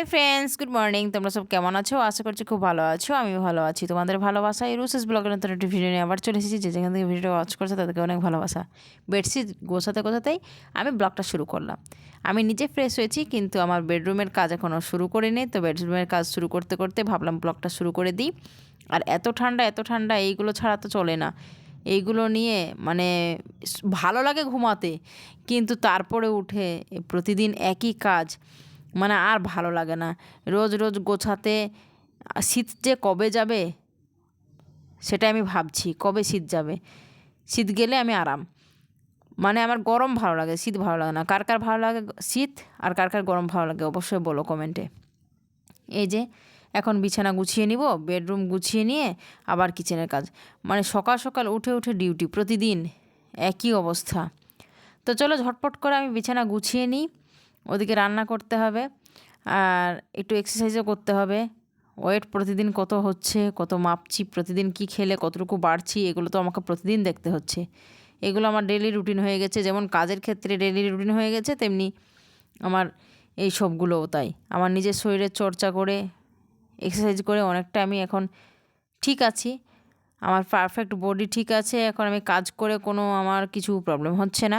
Hi friends good morning তোমরা সব কেমন আছো? আশা করছি খুব ভালো আছো। আমি ভালো আছি। তোমাদের ভালোবাসা এই রুসেস ব্লগের নতুন একটি ভিডিও নিয়ে আবার চলে এসেছি। যে যেখান থেকে ভিডিওটা ওয়াচ করছে, তাদেরকে অনেক ভালোবাসা। বেডশিট গোছাতে গোছাতেই আমি ব্লগটা শুরু করলাম। আমি নিজে ফ্রেশ হয়েছি, কিন্তু আমার বেডরুমের কাজ এখনও শুরু করিনি। তো বেডরুমের কাজ শুরু করতে করতে ভাবলাম ব্লগটা শুরু করে দিই। আর এত ঠান্ডা এত ঠান্ডা, এইগুলো ছাড়া তো চলে না। এইগুলো নিয়ে মানে ভালো লাগে ঘুমাতে। কিন্তু তারপরে উঠে প্রতিদিন একই কাজ। মানে আর ভালো লাগে না। রোজ রোজ গোছাতে, শীত যে কবে যাবে সেটা আমি ভাবছি, কবে শীত যাবে। শীত গেলে আমি আরাম। মানে আমার গরম ভালো লাগে, শীত ভালো লাগে না। কার কার ভালো লাগে শীত, আর কার কার গরম ভালো লাগে অবশ্যই বলো কমেন্টে এই যে, এখন বিছানা গুছিয়ে নিব বেডরুম গুছিয়ে নিয়ে আবার কিচেনের কাজ। মানে সকাল সকাল উঠে উঠে ডিউটি প্রতিদিন একই অবস্থা। তো চলো ঝটপট করে আমি বিছানা গুছিয়ে নিই। ওদিকে রান্না করতে হবে আর একটু এক্সারসাইজও করতে হবে। ওয়েট প্রতিদিন কত হচ্ছে, কত মাপছি, প্রতিদিন কি খেলে, কতটুকু বাড়ছি, এগুলো তো আমাকে প্রতিদিন দেখতে হচ্ছে। এগুলো আমার ডেলি রুটিন হয়ে গেছে, যেমন কাজের ক্ষেত্রে ডেলি রুটিন হয়ে গেছে, তেমনি আমার এই সবগুলোও তাই। আমার নিজের শরীরের চর্চা করে এক্সারসাইজ করে অনেকটা আমি এখন ঠিক আছি। আমার পারফেক্ট বডি ঠিক আছে, এখন আমি কাজ করে কোনো আমার কিছু প্রবলেম হচ্ছে না।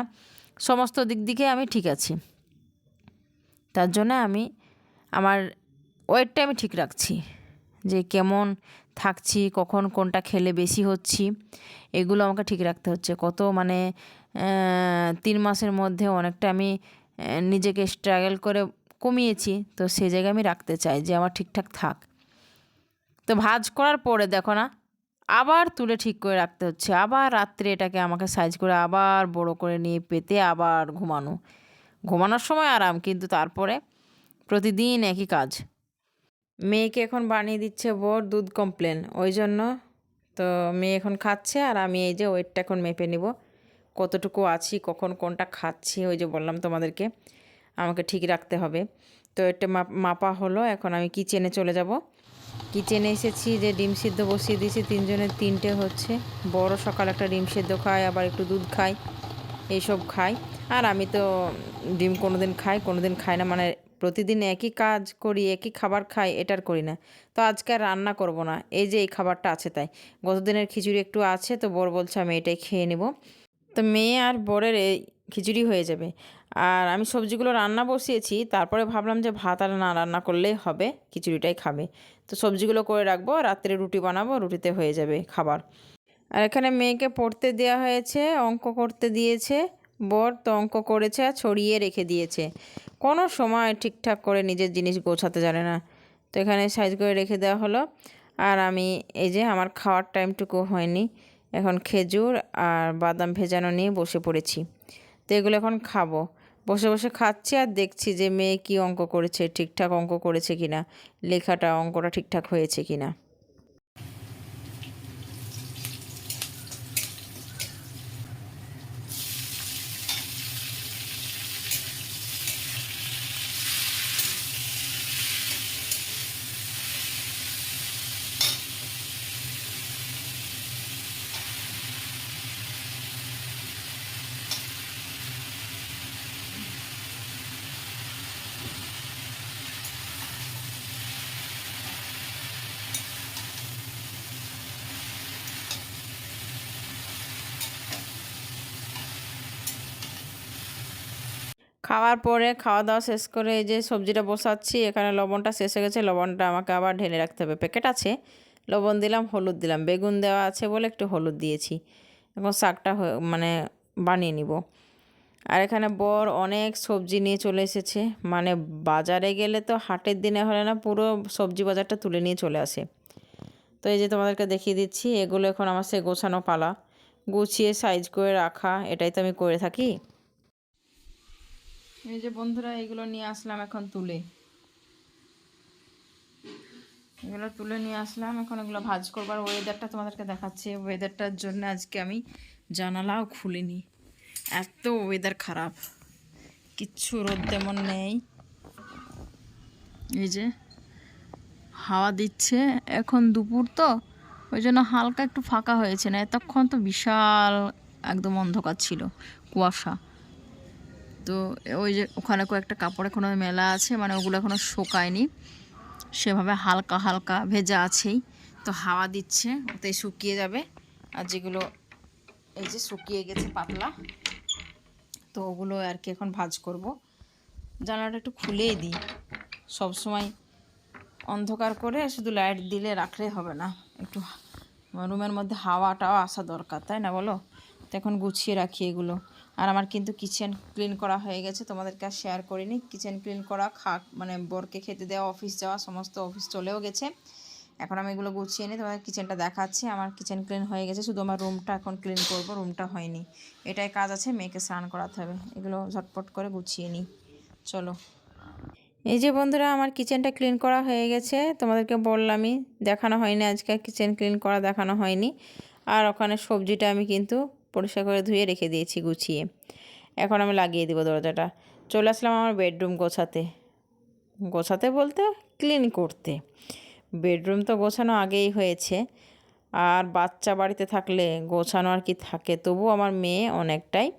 সমস্ত দিক দিকে আমি ঠিক আছি। তার জন্য আমি আমার ওয়েটটা আমি ঠিক রাখছি। যে কেমন থাকছি, কখন কোনটা খেলে বেশি হচ্ছি, এগুলো আমাকে ঠিক রাখতে হচ্ছে। কত মানে তিন মাসের মধ্যে অনেকটা আমি নিজেকে স্ট্রাগল করে কমিয়েছি। তো সেই জায়গায় আমি রাখতে চাই যে আমার ঠিকঠাক থাক। তো ভাজ করার পরে দেখো না, আবার তুলে ঠিক করে রাখতে হচ্ছে। আবার রাত্রে এটাকে আমাকে সাইজ করে আবার বড় করে নিয়ে পেতে আবার ঘুমানো। ঘুমানোর সময় আরাম, কিন্তু তারপরে প্রতিদিন একই কাজ। মেয়েকে এখন বানিয়ে দিচ্ছে বর দুধ কমপ্লেন। ওই জন্য তো মেয়ে এখন খাচ্ছে আর আমি এই যে ওয়েটটা এখন মেপে নিব। কতটুকু আছি, কখন কোনটা খাচ্ছি, ওই যে বললাম তোমাদেরকে, আমাকে ঠিক রাখতে হবে। তো এটা মাপা হলো, এখন আমি কিচেনে চলে যাব। কিচেনে এসেছি যে ডিম সিদ্ধ বসিয়ে দিয়েছি তিনজনের তিনটে হচ্ছে। বড় সকাল একটা ডিম সিদ্ধ খায়, আবার একটু দুধ খায়, এইসব খাই আর আমি তো ডিম কোনো দিন খাই কোনো দিন খাই না। মানে প্রতিদিন একই কাজ করি, একই খাবার খাই, এটার করি না। তো আজকে আর রান্না করব না। এই যে এই খাবারটা আছে তাই। গতদিনের খিচুড়ি একটু আছে, তো বর বলছে আমি এটাই খেয়ে নেব। তো মেয়ে আর বরের এই খিচুড়ি হয়ে যাবে। আর আমি সবজিগুলো রান্না বসিয়েছি, তারপরে ভাবলাম যে ভাত আর না রান্না করলেই হবে, খিচুড়িটাই খাবে। তো সবজিগুলো করে রাখব, রাত্রে রুটি বানাবো, রুটিতে হয়ে যাবে খাবার। আর এখানে মেয়েকে পড়তে দেওয়া হয়েছে, অঙ্ক করতে দিয়েছে। বর তো অঙ্ক করেছে আর ছড়িয়ে রেখে দিয়েছে। কোনো সময় ঠিকঠাক করে নিজের জিনিস গোছাতে জানে না। তো এখানে সাইজ করে রেখে দেওয়া হলো। আর আমি এই যে আমার খাওয়ার টাইমটুকু হয়নি। এখন খেজুর আর বাদাম ভেজানো নিয়ে বসে পড়েছি। তো এগুলো এখন খাব। বসে বসে খাচ্ছি আর দেখছি যে মেয়ে কী অঙ্ক করেছে, ঠিকঠাক অঙ্ক করেছে কিনা, লেখাটা, অঙ্কটা ঠিকঠাক হয়েছে কিনা। খাওয়ার পরে খাওয়া দাওয়া শেষ করে এই যে সবজিটা বসাচ্ছি, এখানে লবণটা শেষ হয়ে গেছে, লবণটা আমাকে আবার ঢেলে রাখতে হবে। প্যাকেট আছে, লবণ দিলাম, হলুদ দিলাম, বেগুন দেওয়া আছে বলে একটু হলুদ দিয়েছি। এখন শাকটা মানে বানিয়ে নিব। আর এখানে বর অনেক সবজি নিয়ে চলে এসেছে মানে বাজারে গেলে তো হাটের দিনে হলে না পুরো সবজি বাজারটা তুলে নিয়ে চলে আসে। তো এই যে তোমাদেরকে দেখিয়ে দিচ্ছি, এগুলো এখন আমার সে গোছানো পালা। গুছিয়ে সাইজ করে রাখা, এটাই তো আমি করে থাকি। এই যে বন্ধুরা, এগুলো নিয়ে আসলাম এখন তুলে। এগুলো তুলে নিয়ে আসলাম। এখন এগুলো ভাজ করবার ওয়েদারটা তোমাদেরকে দেখাচ্ছি। ওয়েদারটার জন্য আজকে আমি জানালাও খুলিনি। এত ওয়েদার খারাপ। কিচ্ছু রোদ তেমন নেই। এই যে হাওয়া দিচ্ছে। এখন দুপুর তো। ওই জন্য হালকা একটু ফাঁকা হয়েছে না। এতক্ষণ তো বিশাল একদম অন্ধকার ছিল। কুয়াশা। তো ওই যে ওখানে কয়েকটা কাপড় এখনও মেলা আছে মানে ওগুলো এখনও শুকায়নি। সেভাবে হালকা হালকা ভেজা আছেই। তো হাওয়া দিচ্ছে, ওতেই শুকিয়ে যাবে। আর যেগুলো এই যে শুকিয়ে গেছে পাতলা, তো ওগুলো আর কি এখন ভাজ করব। জানালাটা একটু খুলেই দিই। সবসময় অন্ধকার করে শুধু লাইট দিলে রাখলে হবে না। একটু রুমের মধ্যে হাওয়াটাও আসা দরকার, তাই না বলো? তো এখন গুছিয়ে রাখি এগুলো। আর আমার কিন্তু কিচেন ক্লিন করা হয়ে গেছে, তোমাদেরকে আর শেয়ার করিনি। কিচেন ক্লিন করা খা মানে বরকে খেতে দেওয়া অফিস যাওয়া, সমস্ত অফিস চলেও গেছে। এখন আমি এগুলো গুছিয়ে নিই তোমাদের কিচেনটা দেখাচ্ছি। আমার কিচেন ক্লিন হয়ে গেছে, শুধু আমার রুমটা এখন ক্লিন করব রুমটা হয়নি। এটাই কাজ আছে, মেয়েকে স্নান করাতে হবে। এগুলো ঝটপট করে গুছিয়ে নিই। চলো। এই যে বন্ধুরা, আমার কিচেনটা ক্লিন করা হয়ে গেছে। তোমাদেরকে বললামই, দেখানো হয়নি আজকে। কিচেন ক্লিন করা দেখানো হয়নি। আর ওখানে সবজিটা আমি কিন্তু পরিষ্কার করে ধুয়ে রেখে দিয়েছি গুছিয়ে। এখন আমি লাগিয়ে দেবো দরজাটা। চলে আসলাম আমার বেডরুম গোছাতে। গোছাতে বলতে ক্লিন করতে। বেডরুম তো গোছানো আগেই হয়েছে। আর বাচ্চা বাড়িতে থাকলে গোছানো আর কি থাকে তবু আমার মেয়ে অনেকটাই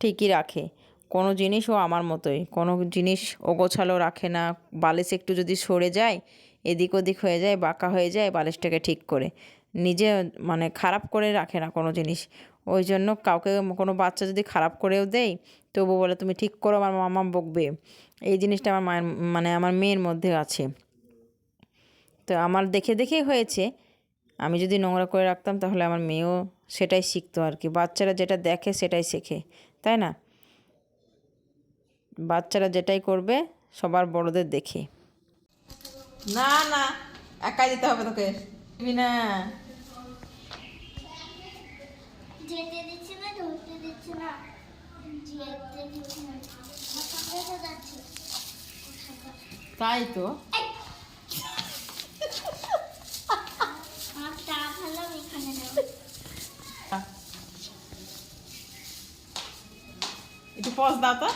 ঠিকই রাখে। কোনো জিনিস ও আমার মতোই। কোনো জিনিস ও গোছালো রাখে না। বালিশ একটু যদি সরে যায়, এদিক ওদিক হয়ে যায়, বাঁকা হয়ে যায়, বালিশটাকে ঠিক করে। নিজে মানে খারাপ করে রাখে না কোনো জিনিস। ওই জন্য কাউকে কোনো বাচ্চা যদি খারাপ করেও দেয় তবু বলে, তুমি ঠিক করো, আমার মামা বকবে। এই জিনিসটা আমার মায়ের মানে আমার মেয়ের মধ্যে আছে। তো আমার দেখে দেখেই হয়েছে, আমি যদি নোংরা করে রাখতাম, তাহলে আমার মেয়েও সেটাই শিখতো আর কি। বাচ্চারা যেটা দেখে, সেটাই শেখে, তাই না? বাচ্চারা যেটাই করবে, সবার বড়দের দেখে। না না, একাই দিতে হবে তোকে। না। যেতে দিচ্ছে না ধরতে দিচ্ছে না। যেতে দিচ্ছে না। যাচ্ছে। তাই তো। একটু পজ দাও তো।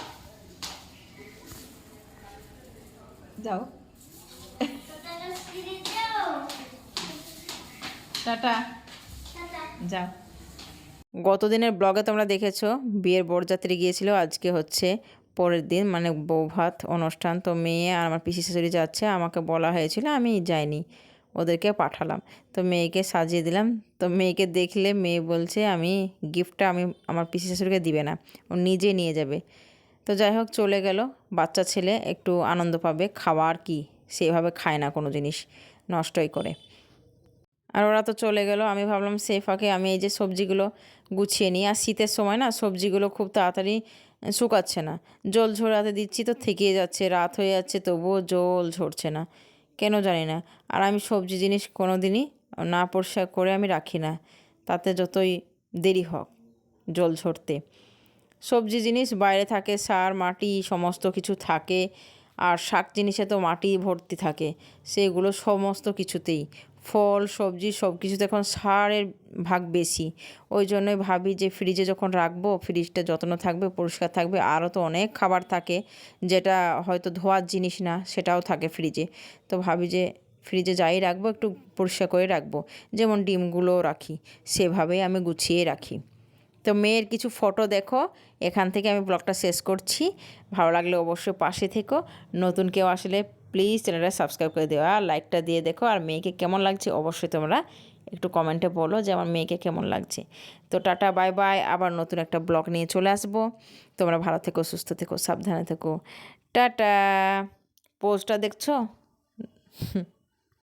যাও। টাটা। যাও। গত দিনের ব্লগে তোমরা দেখেছ, বিয়ের বরযাত্রী গিয়েছিল, আজকে হচ্ছে পরের দিন মানে বৌভাত অনুষ্ঠান। তো মেয়ে আর আমার পিসি শাশুড়ি যাচ্ছে, আমাকে বলা হয়েছিল, আমি যাইনি, ওদেরকে পাঠালাম। তো মেয়েকে সাজিয়ে দিলাম। তো মেয়েকে দেখলে মেয়ে বলছে, আমি গিফটটা আমি আমার পিসি শাশুড়িকে দিবে না, ও নিজে নিয়ে যাবে। তো যাই হোক, চলে গেল। বাচ্চা ছেলে একটু আনন্দ পাবে খাওয়ার কি সেভাবে খায় না কোনো জিনিস, নষ্টই করে। আর ওরা তো চলে গেল, আমি ভাবলাম সে ফাঁকে আমি এই যে সবজিগুলো গুছিয়ে নিই। আর শীতের সময় না সবজিগুলো খুব তাড়াতাড়ি শুকাচ্ছে না। জল ঝরাতে দিচ্ছি তো থেকেই যাচ্ছে, রাত হয়ে যাচ্ছে তবুও জল ঝরছে না। কেন জানি না। আর আমি সবজি জিনিস কোনো দিনই না পরিষ্কার করে আমি রাখি না। তাতে যতই দেরি হোক জল ঝরতে। সবজি জিনিস বাইরে থাকে, সার, মাটি সমস্ত কিছু থাকে। আর শাক জিনিসে তো মাটি ভর্তি থাকে। সেগুলো সমস্ত কিছুতেই ফল, সবজি সব কিছুতে এখন সারের ভাগ বেশি। ওই জন্যই ভাবি যে ফ্রিজে যখন রাখব ফ্রিজটা যত্ন থাকবে, পরিষ্কার থাকবে। আরও তো অনেক খাবার থাকে যেটা হয়তো ধোয়ার জিনিস না, সেটাও থাকে ফ্রিজে তো ভাবি যে ফ্রিজে যাই রাখব, একটু পরিষ্কার করে রাখব। যেমন ডিমগুলো রাখি, সেভাবেই আমি গুছিয়ে রাখি। তো মেয়ের কিছু ফটো দেখো, এখান থেকে আমি ব্লগটা শেষ করছি। ভালো লাগলে অবশ্যই পাশে থেকো। নতুন কেউ আসলে প্লিজ চ্যানেলটা সাবস্ক্রাইব করে দেওয়া আর লাইকটা দিয়ে দেখো আর মেয়েকে কেমন লাগছে অবশ্যই তোমরা একটু কমেন্টে বলো যে আমার মেয়েকে কেমন লাগছে। তো টাটা, বাই বাই। আবার নতুন একটা ব্লগ নিয়ে চলে আসব। তোমরা ভালো থেকো, সুস্থ থেকো, সাবধানে থেকো। টাটা। পোস্টটা দেখছ?